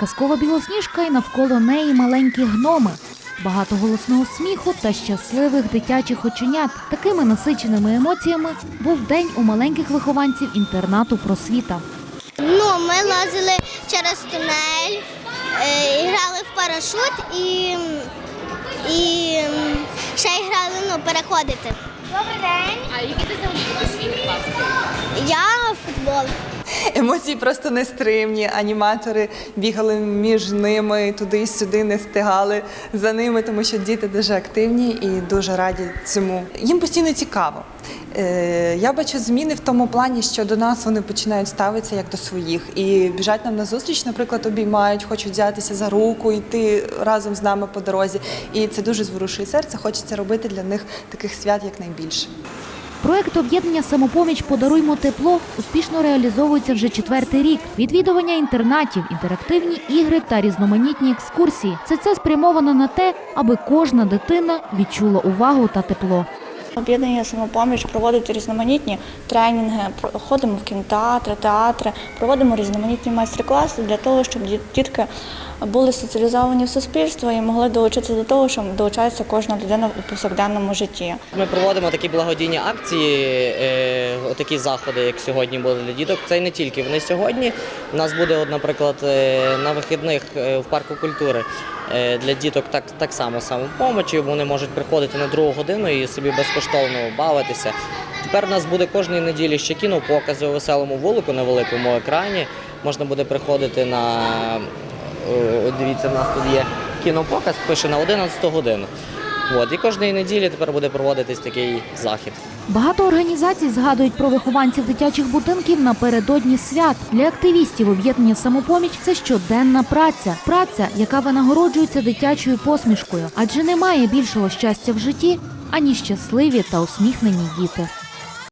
Казкова білосніжка і навколо неї маленькі гноми. Багато голосного сміху та щасливих дитячих оченят. Такими насиченими емоціями був день у маленьких вихованців інтернату просвіта. Ну, ми лазили через тунель, е, грали в парашут і, і ще й грали ну, переходити. Добрий день. А які ти класні? Я в футбол. Емоції просто нестримні. Аніматори бігали між ними туди сюди, не встигали за ними, тому що діти дуже активні і дуже раді цьому. Їм постійно цікаво. Е, Я бачу зміни в тому плані, що до нас вони починають ставитися як до своїх і біжать нам на зустріч, наприклад, обіймають, хочуть взятися за руку, йти разом з нами по дорозі. І це дуже зворушує серце. Хочеться робити для них таких свят якнайбільше. Проект об'єднання самопоміч Подаруймо тепло успішно реалізовується вже четвертий рік. Відвідування інтернатів, інтерактивні ігри та різноманітні екскурсії. Все це спрямовано на те, аби кожна дитина відчула увагу та тепло. Об'єднання самопоміч проводить різноманітні тренінги, ходимо в кінотеатри, театри, проводимо різноманітні майстер-класи для того, щоб дітки були соціалізовані в суспільство і могли долучитися до того, що долучається кожна людина у повсякденному житті. Ми проводимо такі благодійні акції, е, такі заходи, як сьогодні були для діток. Це не тільки вони сьогодні. У нас буде, наприклад, е, на вихідних е, в парку культури для діток так, так само самопомочі. Вони можуть приходити на другу годину і собі безкоштовно бавитися. Тепер у нас буде кожної неділі ще кінопокази у веселому вулику на великому екрані. Можна буде приходити на Е, Дивіться, у нас тут є кінопоказ, пише на 11 годину. От, і кожної неділі тепер буде проводитись такий захід. Багато організацій згадують про вихованців дитячих будинків напередодні свят. Для активістів об'єднання самопоміч це щоденна праця. Праця, яка винагороджується дитячою посмішкою, адже немає більшого щастя в житті, ані щасливі та усміхнені діти.